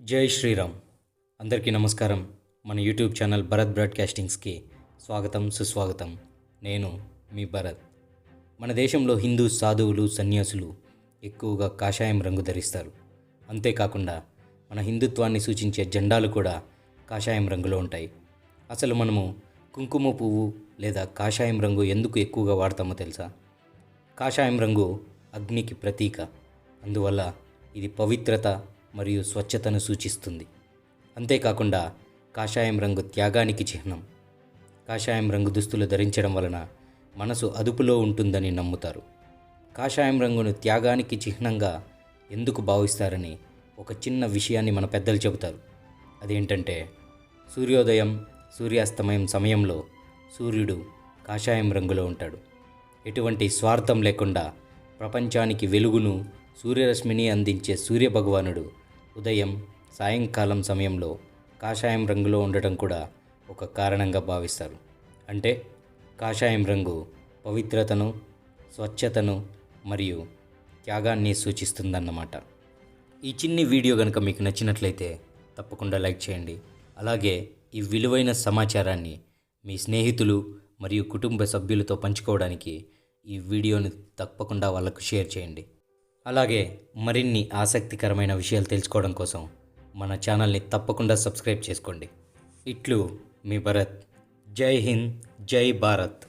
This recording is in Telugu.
జై శ్రీరామ్. అందరికీ నమస్కారం. మన యూట్యూబ్ ఛానల్ భరత్ బ్రాడ్కాస్టింగ్స్కి స్వాగతం సుస్వాగతం. నేను మీ భరత్. మన దేశంలో హిందూ సాధువులు సన్యాసులు ఎక్కువగా కాషాయం రంగు ధరిస్తారు. అంతేకాకుండా మన హిందుత్వాన్ని సూచించే జెండాలు కూడా కాషాయం రంగులో ఉంటాయి. అసలు మనము కుంకుమ పువ్వు లేదా కాషాయం రంగు ఎందుకు ఎక్కువగా వాడతామో తెలుసా? కాషాయం రంగు అగ్నికి ప్రతీక. అందువల్ల ఇది పవిత్రత మరియు స్వచ్ఛతను సూచిస్తుంది. అంతేకాకుండా కాషాయం రంగు త్యాగానికి చిహ్నం. కాషాయం రంగు దుస్తులు ధరించడం వలన మనసు అదుపులో ఉంటుందని నమ్ముతారు. కాషాయం రంగును త్యాగానికి చిహ్నంగా ఎందుకు భావిస్తారని ఒక చిన్న విషయాన్ని మన పెద్దలు చెబుతారు. అదేంటంటే సూర్యోదయం సూర్యాస్తమయం సమయంలో సూర్యుడు కాషాయం రంగులో ఉంటాడు. ఎటువంటి స్వార్థం లేకుండా ప్రపంచానికి వెలుగును సూర్యరశ్మిని అందించే సూర్యభగవానుడు ఉదయం సాయంకాలం సమయంలో కాషాయం రంగులో ఉండటం కూడా ఒక కారణంగా భావిస్తారు. అంటే కాషాయం రంగు పవిత్రతను స్వచ్ఛతను మరియు త్యాగాన్ని సూచిస్తుందన్నమాట. ఈ చిన్ని వీడియో కనుక మీకు నచ్చినట్లయితే తప్పకుండా లైక్ చేయండి. అలాగే ఈ విలువైన సమాచారాన్ని మీ స్నేహితులు మరియు కుటుంబ సభ్యులతో పంచుకోవడానికి ఈ వీడియోని తప్పకుండా వాళ్ళకు షేర్ చేయండి. అలాగే మరిన్ని ఆసక్తికరమైన విషయాలు తెలుసుకోవడం కోసం మన ఛానల్ని తప్పకుండా సబ్స్క్రైబ్ చేసుకోండి. ఇట్లు మీ భరత్. జై హింద్ జై భారత్.